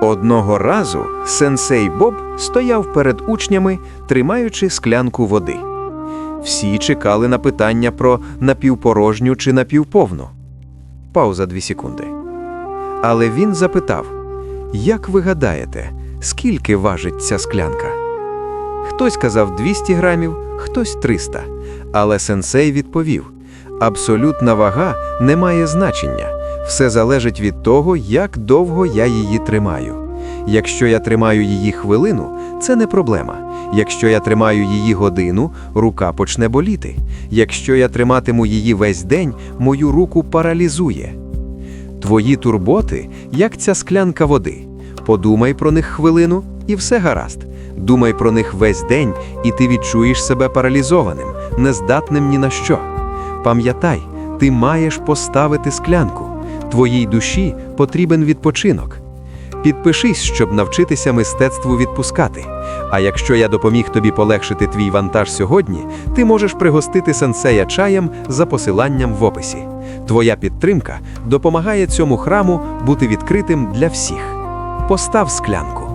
Одного разу сенсей Боб стояв перед учнями, тримаючи склянку води. Всі чекали на питання про напівпорожню чи напівповну. Пауза дві секунди. Але він запитав: Як ви гадаєте, скільки важить ця склянка? Хтось казав 200 грамів, хтось 300. Але сенсей відповів: абсолютна вага не має значення. Все залежить від того, як довго я її тримаю. Якщо я тримаю її хвилину, це не проблема. Якщо я тримаю її годину, рука почне боліти. Якщо я триматиму її весь день, мою руку паралізує. Твої турботи, як ця склянка води. Подумай про них хвилину, і все гаразд. Думай про них весь день, і ти відчуєш себе паралізованим, нездатним ні на що. Пам'ятай, ти маєш поставити склянку. Твоїй душі потрібен відпочинок. Підпишись, щоб навчитися мистецтву відпускати. А якщо я допоміг тобі полегшити твій вантаж сьогодні, ти можеш пригостити сенсея чаєм за посиланням в описі. Твоя підтримка допомагає цьому храму бути відкритим для всіх. Постав склянку.